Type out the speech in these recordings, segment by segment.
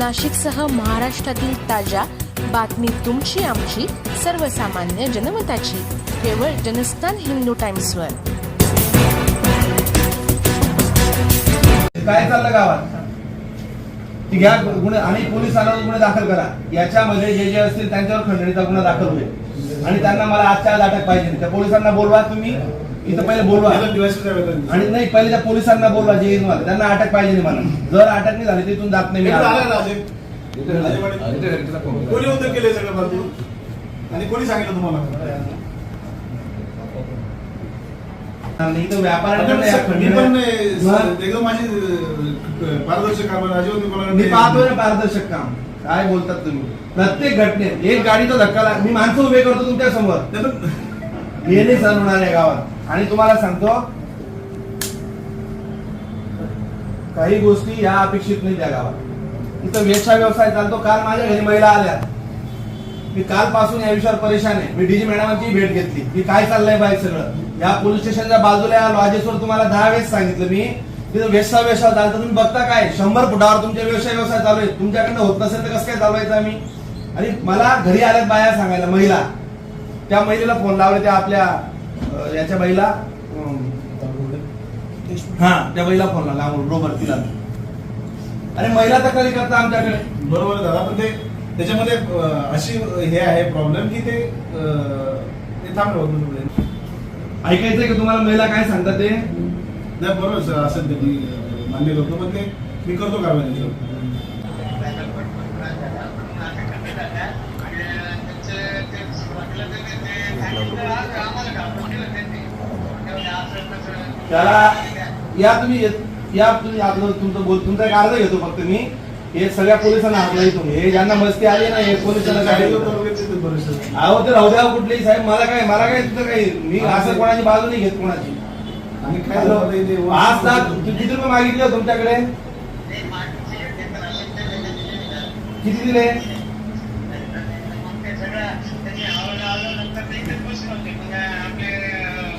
नाशिकसह महाराष्ट्रातील ताज्या बातमी तुमची आमची सर्वसामान्य जनमताची. केवळ जनस्थान हिंदू टाइम्सवर. काय चाललं गावात? ती घ्या गुन्हे आणि पोलिसांना गुन्हे दाखल करा. याच्यामध्ये जे जे असतील त्यांच्यावर खंडणीचा गुन्हा दाखल होईल. आणि त्यांना मला आजच्या आज अटक पाहिजे. त्या पोलिसांना बोलवा तुम्ही. इथं पहिले बोलवा. आणि नाही पहिले त्या पोलिसांना बोलवा जे मला. त्यांना अटक पाहिजे नाही मला. जर अटक नाही झाली तिथून जात नाही. कोणी? उद्योग केले सगळं आणि कोणी सांगितलं तुम्हाला? इथं एकदम माझी अं, पारदर्शक काम. अजिबात मी पाहतोय ना पारदर्शक काम. काय बोलतात तुम्ही? प्रत्येक घटनेत एक गाडीचा धक्का लाग- मी माणसं उभे करतो तुमच्यासमोर. हे नाही सण होणार आहे गावात. आणि तुम्हाला सांगतो काही गोष्टी या अपेक्षित नाही त्या गावात. इथं वेशा व्यवसाय चालतो काल माझ्या घरी महिला आल्या. मी कालपासून या विषयावर परेशान आहे. मी डीजी मॅडमांची भेट घेतली. की काय चाललंय बाई सगळं? या पोलीस स्टेशनच्या बाजूला या लॉजेसवर तुम्हाला दहा वेळेस सांगितलं मी. तिथं व्यवसाय व्यवसाय चालतो. तुम्ही बघता काय? शंभर फुटावर तुमचे व्यवसाय व्यवसाय चालू आहे तुमच्याकडनं होत नसेल तर कसं काय चालवायचं आम्ही? आणि मला घरी आल्यात बाया सांगायला महिला. त्या महिलेला फोन लावले त्या आपल्या याच्या बाईला हा त्या बाईला फोन लावला बरोबर तिला अरे महिला तक्रारी करता आमच्याकडे. बरोबर दादा पण ते त्याच्यामध्ये अशी हे आहे प्रॉब्लेम की ते थांबलं. ऐकायचंय की तुम्हाला महिला काय सांगतात ते? नाही बरोबर सर असं ते मी अं, मान्य करतो पण ते मी करतो कारवाई त्याला या तुम्ही या तुम्ही आपलं तुमचं बोल तुमचा एक अर्ज घेतो फक्त मी. हे सगळ्या पोलिसांना हातला तुम्ही. हे ज्यांना मस्ती आली ना हे पोलिसांना काय तर. अहो ते राहू द्या कुठलेही साहेब. मला काय मला काय तुझं काही मी असं कोणाची बाजू नाही घेत कोणाची. आज ना किती रुपये मागितले हो तुमच्याकडे? किती दिले?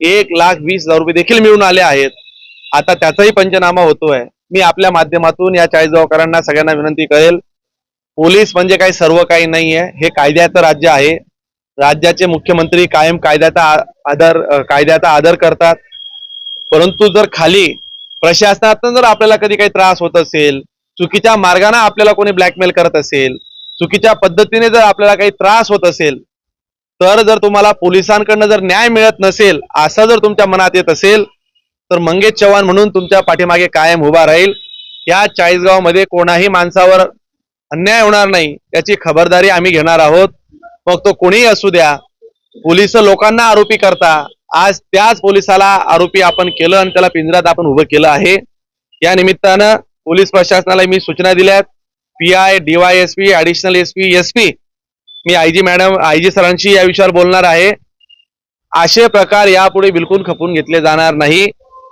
एक लाख वीस हजार रुपये देखील मिळून आले आहेत. आता त्याचाही पंचनामा होतोय. मी आपल्या माध्यमातून या चाळीसगावकरांना सगळ्यांना विनंती करेल पोलीस म्हणजे काही सर्व काही नाहीये. हे कायद्याचं राज्य आहे. राज्याचे मुख्यमंत्री कायम कायद्याचा आदर कायद्याचा आदर करतात. परंतु जर खाली प्रशासनातून जर आपल्याला कधी काही त्रास होत असेल चुकीच्या मार्गाने आपल्याला कोणी ब्लॅकमेल करत असेल चुकीच्या पद्धतीने जर आपल्याला काही त्रास होत असेल तर जर तुम्हाला पोलिसांकडनं जर न्याय मिळत नसेल असं जर तुमच्या मनात येत असेल तर मंगेश चव्हाण म्हणून तुमच्या पाठीमागे कायम उभा राहील. या चाळीसगावमध्ये कोणाही माणसावर अन्याय होणार नाही याची खबरदारी आम्ही घेणार आहोत. मग तो कोणीही असू द्या पोलीस लोकांना आरोपी करता आज त्याच पोलिसाला आरोपी आपण केलं आणि त्याला पिंजऱ्यात आपण उभं केलं आहे. या निमित्तानं पोलीस प्रशासनाला मी सूचना दिल्यात. P I DYSP additional S P me IG madam IG सरांशी या विषयावर बोलणार आहे. असे प्रकार यापुढे बिलकुल खपून घेतले जाणार नाही.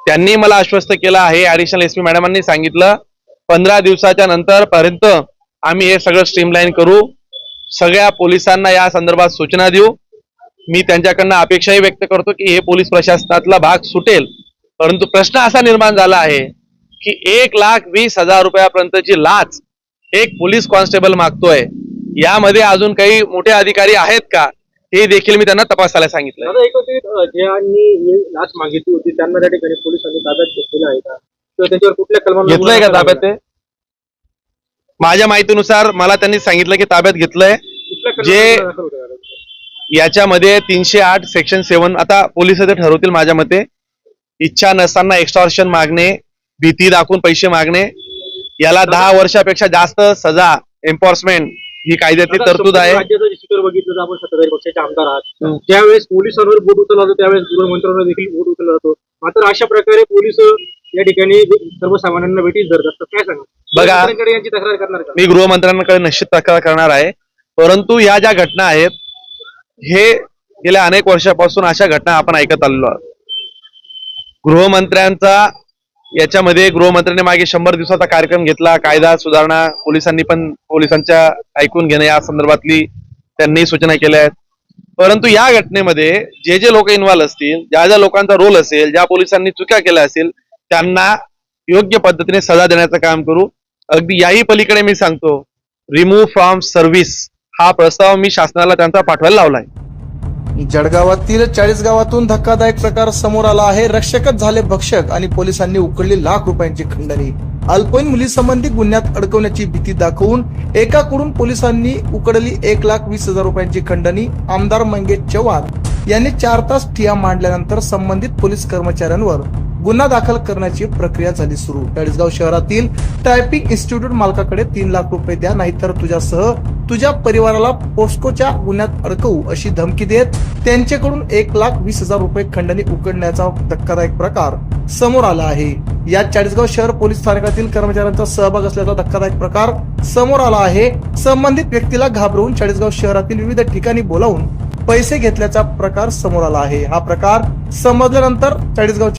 त्यांनी मला आश्वस्त केलं आहे. ऍडिशनल एसपी मॅडमांनी सांगितलं. पंधरा दिवसाच्या नंतर पर्यंत आम्ही हे सगळं स्ट्रीमलाईन करू. सगळ्या पोलिसांना या संदर्भात सूचना देऊ. मी त्यांच्याकडनं अपेक्षाही व्यक्त करतो की हे पोलीस प्रशासनातला भाग सुटेल. परंतु प्रश्न असा निर्माण झाला आहे की एक लाख वीस हजार रुपयापर्यंतची लाच एक पोलीस कॉन्स्टेबल मागतोय. यामध्ये अजून काही मोठे अधिकारी आहेत का? हे देखील मी त्यांना तपासायला सांगितलं दादा एकत्रित अ, ज्यांनी ही लाच मागितली होती त्यांना त्या ठिकाणी पोलिसांनी ताब्यात घेतलेलं आहे का? किंवा त्यांच्यावर कुठल्या कलमांना घेतलंय का गुन्हा ताब्यात ते? माझ्या माहितीनुसार मला त्यांनी सांगितलं की ताब्यात घेतलंय. कुठल्या जे- गुन्हा दाखल होता? दादा? याच्यामध्ये तीनशे आठ सेक्शन सेवन आता पोलीस ते ठरवतील माझ्या मते. इच्छा नसताना एक्स्टॉर्शन मागणे भीती दाखवून पैसे मागणे. याला दहा वर्षापेक्षा जास्त सजा एन्फोर्समेंट ही कायद्यातली तरतूद आहे. राज्याचं बघितलं तर आपण सत्ताधारी पक्षाचे आमदार आहात. ज्यावेळेस पोलिसांवर बोट उचलला जातो त्यावेळेस गृहमंत्र्यांवर देखील बोट उचलला जातो. मात्र अशा प्रकारे पोलीस या ठिकाणी सर्वसामान्यांना भेटीस धरतात तर काय सांगा बघा. यांची तक्रार करणार का? मी गृहमंत्र्यांकडे निश्चित तक्रार करणार आहे. परंतु या ज्या घटना आहेत हे गेल्या अनेक वर्षापासून अशा घटना आपण ऐकत आलेलो आहोत. गृहमंत्र्यांचा याच्यामध्ये गृहमंत्र्यांनी मागे शंभर दिवसाचा कार्यक्रम घेतला कायदा सुधारणा पोलिसांनी पण पोलिसांच्या ऐकून घेणे या संदर्भातली त्यांनी सूचना केल्या आहेत. परंतु या घटनेमध्ये जे जे लोक इन्व्हॉल्व असतील ज्या ज्या लोकांचा रोल असेल ज्या पोलिसांनी चुक्या केल्या असेल त्यांना योग्य पद्धतीने सजा देण्याचं काम करू. अगदी याही पलीकडे मी सांगतो रिमूव्ह फ्रॉम सर्व्हिस हा प्रस्ताव मी शासनाला त्यांचा पाठवायला लावलाय. जळगावातील चाळीस गावातून धक्कादायक प्रकार समोर आला आहे. रक्षकच झाले भक्षक आणि पोलिसांनी उकळली लाख रुपयांची खंडणी. अल्पवयीन मुलीसंबंधी गुन्ह्यात अडकवण्याची भीती दाखवून एकाकडून पोलिसांनी उकडली एक लाख वीस हजार रुपयांची खंडणी. आमदार मंगेश चव्हाण यांनी चार तास ठिया मांडल्यानंतर संबंधित पोलीस कर्मचाऱ्यांवर गुन्हा दाखल करण्याची प्रक्रिया झाली सुरू. चाळीसगाव शहरातील टायपिंग इन्स्टिट्यूट मालकाकडे तीन लाख रुपये द्या नाहीतर तुझ्यासह तुझ्या परिवाराला पोस्कोच्या गुन्ह्यात अडकवू अशी धमकी देत त्यांच्याकडून एक लाख वीस हजार रुपये खंडणी उकडण्याचा धक्कादायक प्रकार समोर आला आहे. या चाळीसगाव शहर पोलीस स्थानकातील कर्मचाऱ्यांचा सहभाग असल्याचा धक्कादायक प्रकार समोर आला आहे. संबंधित व्यक्तीला घाबरवून चाळीसगाव शहरातील विविध ठिकाणी बोलावून पैसे घेतल्याचा प्रकार समोर आला आहे. हा प्रकार समजल्यानंतर चाळीसगाव